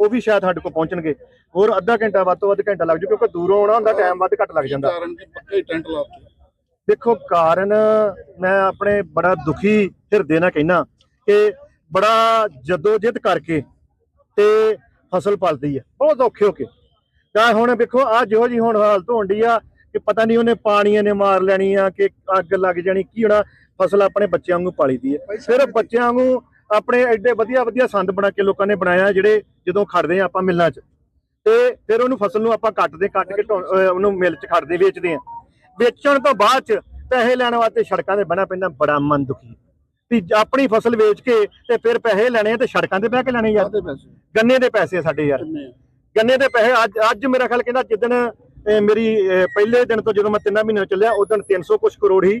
ਉਹ ਵੀ ਸ਼ਾਇਦ ਸਾਡੇ ਕੋਲ ਪਹੁੰਚਣਗੇ। ਹੋਰ ਅੱਧਾ ਘੰਟਾ ਵੱਧ ਤੋਂ ਵੱਧ ਘੰਟਾ ਲੱਗ ਜੂ ਕਿਉਂਕਿ ਦੂਰੋਂ ਆਉਣਾ ਹੁੰਦਾ ਟਾਈਮ ਵੱਧ ਘੱਟ ਲੱਗ ਜਾਂਦਾ। ਕਾਰਨ ਕਿ ਪੱਕੇ ਟੈਂਟ ਲਾਤੇ ਦੇਖੋ ਕਾਰਨ ਮੈਂ ਆਪਣੇ ਬੜਾ ਦੁਖੀ ਹਿਰਦੇ ਨਾਲ ਕਹਿਣਾ ਕਿ ਬੜਾ ਜਦੋਜਹਿਦ ਕਰਕੇ ਤੇ ਫਸਲ ਪਲਦੀ ਹੈ। ਬਹੁਤ ਔਖੇ ਹੋ ਕੇ। ਤਾਂ ਹੁਣ ਵੇਖੋ ਆ ਜਿਹੋ ਜੀ ਹੁਣ ਹਾਲਤ ਹੋਣ ਡਈ ਆ ਕਿ ਪਤਾ ਨਹੀਂ ਉਹਨੇ ਪਾਣੀਆਂ ਨੇ ਮਾਰ ਲੈਣੀ ਆ ਕਿ ਅੱਗ ਲੱਗ ਜਾਣੀ ਕੀ ਹੋਣਾ। ਫਸਲ ਆਪਣੇ ਬੱਚਿਆਂ ਵਾਂਗੂ ਪਾਲੀ ਦੀ ਹੈ। ਸਿਰਫ ਬੱਚਿਆਂ ਵਾਂਗੂ ਆਪਣੇ ਐਡੇ ਵਧੀਆ ਵਧੀਆ ਸੰਦ ਬਣਾ ਕੇ ਲੋਕਾਂ ਨੇ ਬਣਾਇਆ ਜਿਹੜੇ ਜਦੋਂ ਖੜਦੇ ਆ ਆਪਾਂ ਮਿੱਲਾਂ 'ਚ। ਤੇ ਫਿਰ ਉਹਨੂੰ ਫਸਲ ਨੂੰ ਆਪਾਂ ਕੱਟਦੇ ਕੱਟ ਕੇ ਉਹਨੂੰ ਮਿਲ 'ਚ ਖੜਦੇ ਵੇਚਦੇ ਆ। ਵੇਚਣ ਤੋਂ ਬਾਅਦ 'ਚ ਪੈਸੇ ਲੈਣ ਵਾਸਤੇ ਸੜਕਾਂ ਤੇ ਬਹਿਣਾ ਪੈਂਦਾ ਬੜਾ ਮਨ ਦੁਖੀ ਵੀ ਆਪਣੀ ਫਸਲ ਵੇਚ ਕੇ ਤੇ ਫਿਰ ਪੈਸੇ ਲੈਣੇ ਤੇ ਸੜਕਾਂ ਤੇ ਬਹਿ ਕੇ ਲੈਣੇ ਯਾਰ। ਗੰਨੇ ਦੇ ਪੈਸੇ ਆ ਸਾਡੇ ਯਾਰ? ਗੰਨੇ ਦੇ ਪੈਸੇ ਅੱਜ ਅੱਜ ਮੇਰਾ ਖਿਆਲ ਕਹਿੰਦਾ ਜਿੱਦਣ ਮੇਰੀ ਪਹਿਲੇ ਦਿਨ ਤੋਂ ਜਦੋਂ ਮੈਂ ਤਿੰਨਾਂ ਮਹੀਨੇ ਚੱਲਿਆ ਉਦੋਂ 300 ਕੁਛ ਕਰੋੜ ਹੀ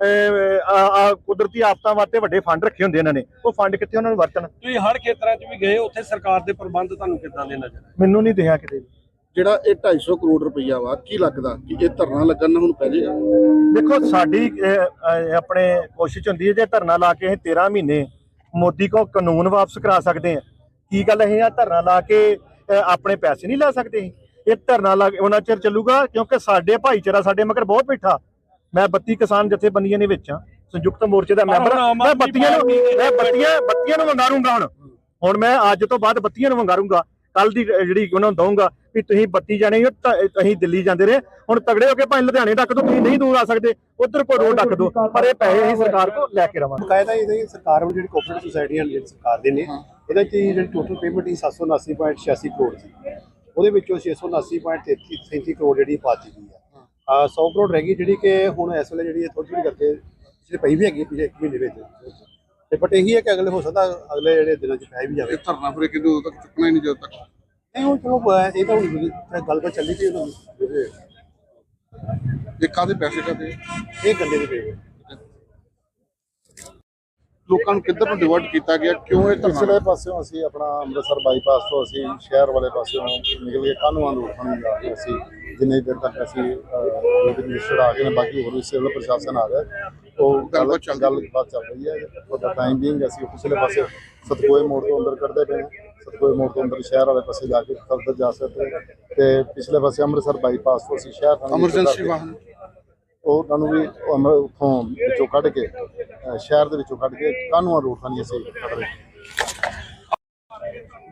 ਆ ਆ ਕੁਦਰਤੀ ਆਫਤਾਂ ਵਾਸਤੇ ਵੱਡੇ ਫੰਡ ਰੱਖੇ ਹੁੰਦੇ ਇਹਨਾਂ ਨੇ। ਉਹ ਫੰਡ ਕਿੱਥੇ ਉਹਨਾਂ ਨੂੰ ਵਰਤਣ? ਤੁਸੀਂ ਹਰ ਖੇਤਰਾਂ 'ਚ ਵੀ ਗਏ ਉੱਥੇ ਸਰਕਾਰ ਦੇ ਪ੍ਰਬੰਧ ਤੁਹਾਨੂੰ ਕਿੱਦਾਂ ਦੇ ਨਜ਼ਰ ਮੈਨੂੰ ਨਹੀਂ ਦਿਖਿਆ ਕਿਤੇ। ਜਿਹੜਾ ਇਹ 250 ਕਰੋੜ ਰੁਪਈਆ ਵਾ ਕੀ ਲੱਗਦਾ ਕਿ ਇਹ ਧਰਨਾ ਲੱਗਣ ਨਾਲ ਹੁਣ ਪੈ ਜਾਏਗਾ? ਦੇਖੋ ਸਾਡੀ ਆਪਣੇ ਕੋਸ਼ਿਸ਼ ਹੁੰਦੀ ਹੈ ਜੇ ਧਰਨਾ ਲਾ ਕੇ ਅਸੀਂ 13 ਮਹੀਨੇ ਮੋਦੀ ਕੋ ਕਾਨੂੰਨ ਵਾਪਸ ਕਰਾ ਸਕਦੇ ਆ ਕੀ ਗੱਲ ਅਸੀਂ ਆ ਧਰਨਾ ਲਾ ਕੇ ਆਪਣੇ ਪੈਸੇ ਨਹੀਂ ਲੈ ਸਕਦੇ? ਇਹ ਧਰਨਾ ਲਾ ਕੇ ਉਹਨਾਂ ਚਿਰ ਚੱਲੂਗਾ ਕਿਉਂਕਿ ਸਾਡੇ ਭਾਈਚਾਰਾ ਸਾਡੇ ਮਗਰ ਬਹੁਤ ਬੈਠਾ। ਮੈਂ 32 ਕਿਸਾਨ ਜਥੇਬੰਦੀਆਂ ਦੇ ਵਿੱਚ ਆ ਸੰਯੁਕਤ ਮੋਰਚੇ ਦਾ ਮੈਂਬਰ ਹਾਂ। ਮੈਂ ਬੱਤੀਆਂ ਨੂੰ ਮੈਂ ਬੱਤੀਆਂ ਬੱਤੀਆਂ ਨੂੰ ਵੰਗਾਰੂੰਗਾ ਹੁਣ। ਹੁਣ ਮੈਂ ਅੱਜ ਤੋਂ ਬਾਅਦ ਬੱਤੀਆਂ ਨੂੰ ਵੰਗਾਰੂੰਗਾ। ਕੱਲ ਦੀ ਜਿਹੜੀ ਉਹਨਾਂ ਨੂੰ ਦਊਂਗਾ ਵੀ ਤੁਸੀਂ ਬੱਤੀ ਜਾਣੇ ਹੋ ਅਸੀਂ ਦਿੱਲੀ ਜਾਂਦੇ ਰਹੇ। ਹੁਣ ਤਗੜੇ ਹੋ ਕੇ ਭਾਵੇਂ ਲੁਧਿਆਣੇ ਤੱਕ ਤੋਂ ਤੁਸੀਂ ਨਹੀਂ ਦੂਰ ਆ ਸਕਦੇ। ਉਧਰ ਕੋਈ ਰੋਡ ਰੱਖ ਦਿਓ ਪਰ ਇਹ ਪੈਸੇ ਅਸੀਂ ਸਰਕਾਰ ਕੋਲ ਲੈ ਕੇ ਰਵਾਂਗੇ। ਬਕਾਇਦਾ ਇਹਦੇ ਸਰਕਾਰ ਵੱਲੋਂ ਜਿਹੜੀ ਕੋਆਪਰੇਟਿਵ ਸੁਸਾਇਟੀਆਂ ਜਿਹੜੀ ਸਰਕਾਰ ਦੇ ਨੇ ਇਹਦੇ ਚ ਜਿਹੜੀ ਟੋਟਲ ਪੇਮੈਂਟ ਹੀ 779.86 ਕਰੋੜ ਸੀ। ਉਹਦੇ ਵਿੱਚੋਂ 679.37 ਕਰੋੜ ਜਿਹੜੀ ਪਾਤੀ ਗਈ ਆ। 100 ਕਰੋੜ ਰਹਿ ਗਈ ਜਿਹੜੀ ਕਿ ਹੁਣ ਇਸ ਵੇਲੇ ਜਿਹੜੀ ਥੋੜੀ ਥੋੜੀ ਕਰਕੇ ਪਿਛਲੇ ਪਈ ਵੀ ਹੈਗੀ ਪਿਛਲੇ ਇੱਕ ਮਹੀਨੇ ਵਿੱਚ। ਤੇ ਬਟ ਇਹੀ ਹੈ ਕਿ ਅਗਲੇ ਹੋ ਸਕਦਾ ਅਗਲੇ ਜਿਹੜੇ ਦਿਨਾਂ ਚ ਪੈ ਵੀ ਜਾਵੇ। ਧਰਨਾ ਫਿਰ ਕਿਦੋਂ ਤੱਕ ਚੁੱਕਣਾ ਹੀ ਨਹੀਂ ਜਦੋਂ ਤੱਕ? ਨਹੀਂ ਹੁਣ ਚਲੋ ਇਹ ਤਾਂ ਹੁਣ ਗੱਲਬਾਤ ਚੱਲੀ ਪਈ ਉਹਨਾਂ ਦੀ ਇਹ ਕਾਹਦੇ ਪੈਸੇ ਕਾਹਦੇ? ਇਹ ਗੰਦੇ ਦੇ ਪਏ ਲੋਕਾਂ ਨੂੰ ਕਿੱਧਰ ਨੂੰ ਡਿਵਰਟ ਕੀਤਾ ਗਿਆ? ਕਿਉਂ ਇਹ ਪਿਛਲੇ ਪਾਸਿਓਂ ਅਸੀਂ ਆਪਣਾ ਅੰਮ੍ਰਿਤਸਰ ਬਾਈਪਾਸ ਤੋਂ ਅਸੀਂ ਸ਼ਹਿਰ ਵਾਲੇ ਪਾਸਿਓਂ ਨਿਕਲ ਕੇ ਕਾਨੂੰਨਾਂ ਨੂੰ ਉਠਣ ਜਾ ਕੇ ਅਸੀਂ ਜਿੰਨੇ ਦੇਰ ਤੱਕ ਅਸੀਂ ਮਿਨਿਸਟਰ ਆ ਗਏ ਨੇ ਬਾਕੀ ਹੋਰ ਵੀ ਸਿਵਲ ਪ੍ਰਸ਼ਾਸਨ ਆ ਗਿਆ ਉਹ ਗੱਲ ਚੱਲ ਰਹੀ। ਗੱਲਬਾਤ ਚੱਲ ਰਹੀ ਹੈ। ਉਹਦਾ ਟਾਈਮ ਬੀਇੰਗ ਅਸੀਂ ਪਿਛਲੇ ਪਾਸੇ ਸਤਗੋਏ ਮੋੜ ਤੋਂ ਅੰਦਰ ਕੱਢਦੇ ਪਏ ਹਾਂ। ਮੋੜ ਤੋਂ ਅੰਦਰ ਸ਼ਹਿਰ ਵਾਲੇ ਪਾਸੇ ਜਾ ਕੇ ਫਰਦਰ ਜਾ ਸਕਦੇ। ਤੇ ਪਿਛਲੇ ਪਾਸੇ ਅੰਮ੍ਰਿਤਸਰ ਬਾਈਪਾਸ ਤੋਂ ਅਸੀਂ ਸ਼ਹਿਰ ਐਮਰਜੈਂਸੀ ਵਾਹਨ। ਉਹ ਉਹਨਾਂ ਨੂੰ ਵੀ ਉੱਥੋਂ ਵਿੱਚੋਂ ਕੱਢ ਕੇ ਸ਼ਹਿਰ ਦੇ ਵਿੱਚੋਂ ਕੱਢ ਕੇ ਕਾਨੂੰਨ ਰੋਡ ਥਾਣੀ ਅਸੀਂ ਕੱਢ ਰਹੇ।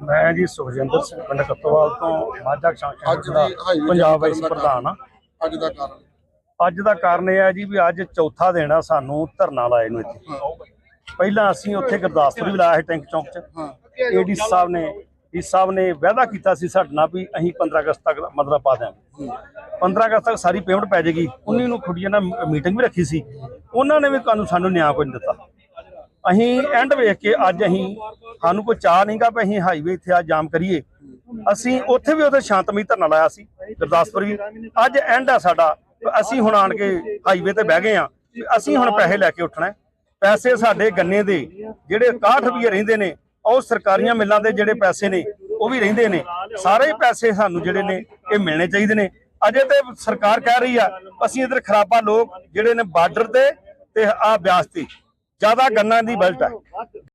ਮੈਂ ਜੀ ਸੁਖਜਿੰਦਰ ਸਿੰਘ ਪਿੰਡ ਕੱਤੋਵਾਲ ਤੋਂ ਮਾਝਾ ਅੱਜ ਦੀ ਹਾਈਵੇ ਪੰਜਾਬ ਵਾਈਸ ਪ੍ਰਧਾਨ ਆ ਅੱਜ ਦਾ ਕਾਰਨ। ਅੱਜ ਦਾ ਕਾਰਨ ਇਹ ਹੈ ਜੀ ਵੀ ਅੱਜ ਚੌਥਾ ਦਿਨ ਆ ਸਾਨੂੰ ਧਰਨਾ ਲਾਏ ਨੂੰ ਇੱਥੇ। ਪਹਿਲਾਂ ਅਸੀਂ ਉੱਥੇ ਗੁਰਦਾਸਪੁਰ ਵੀ ਲਾਇਆ ਸੀ ਟੈਂਕ ਚੌਂਕ 'ਚ। ਏਡੀ ਸਾਹਿਬ ਨੇ ਡੀ ਸਾਹਿਬ ਨੇ ਵਾਅਦਾ ਕੀਤਾ ਸੀ ਸਾਡੇ ਨਾਲ ਵੀ ਅਸੀਂ 15 ਅਗਸਤ ਤੱਕ ਮਤਲਬ ਪਾ ਦਿਆਂਗੇ। 15 ਅਗਸਤ ਤੱਕ ਸਾਰੀ ਪੇਮੈਂਟ ਪੈ ਜਾਏਗੀ। 19 ਨੂੰ ਖੁੱਡੀਆਂ ਨਾਲ ਮੀਟਿੰਗ ਵੀ ਰੱਖੀ ਸੀ। ਉਹਨਾਂ ਨੇ ਵੀ ਕਾਨੂੰ ਸਾਨੂੰ ਨਿਆਂ ਕੋਈ ਨਹੀਂ ਦਿੱਤਾ। ਅਸੀਂ ਐਂਡ ਵੇਖ ਕੇ ਅੱਜ ਅਸੀਂ ਸਾਨੂੰ ਕੋਈ ਚਾਹ ਨਹੀਂਗਾ ਵੀ ਅਸੀਂ ਹਾਈਵੇ ਇੱਥੇ ਆ ਜਾਮ ਕਰੀਏ। ਅਸੀਂ ਉੱਥੇ ਵੀ ਉਹਦੇ ਸ਼ਾਂਤਮਈ ਧਰਨਾ ਲਾਇਆ ਸੀ, ਗੁਰਦਾਸਪੁਰ ਵੀ। ਅੱਜ ਐਂਡ ਆ ਸਾਡਾ। ਵੀ ਅਸੀਂ ਹੁਣ ਆਣ ਕੇ ਹਾਈਵੇ ਤੇ ਬਹਿ ਗਏ ਆ ਅਸੀਂ ਹੁਣ ਪੈਸੇ ਲੈ ਕੇ ਉੱਠਣਾ ਪੈਸੇ ਸਾਡੇ ਗੰਨੇ ਦੇ, ਜਿਹੜੇ 61 ਰੁਪਏ ਰਹਿੰਦੇ ਨੇ ਉਹ ਸਰਕਾਰੀਆਂ ਮਿੱਲਾਂ ਦੇ ਜਿਹੜੇ ਪੈਸੇ ਨੇ, ਉਹ ਵੀ ਰਹਿੰਦੇ ਨੇ। ਸਾਰੇ ਪੈਸੇ ਸਾਨੂੰ ਜਿਹੜੇ ਨੇ, ਇਹ ਮਿਲਣੇ ਚਾਹੀਦੇ ਨੇ। ਅਜੇ ਤੇ ਸਰਕਾਰ ਕਹਿ ਰਹੀ ਆ, ਅਸੀਂ ਇਧਰ ਖਰਾਬਾ ਲੋਕ ਜਿਹੜੇ ਨੇ ਬਾਰਡਰ ਤੇ ਤੇ ਆ ਬਿਆਸ ਤੇ। ਜ਼ਿਆਦਾ ਗੰਨਾ ਦੀ ਬਲਟ ਹੈ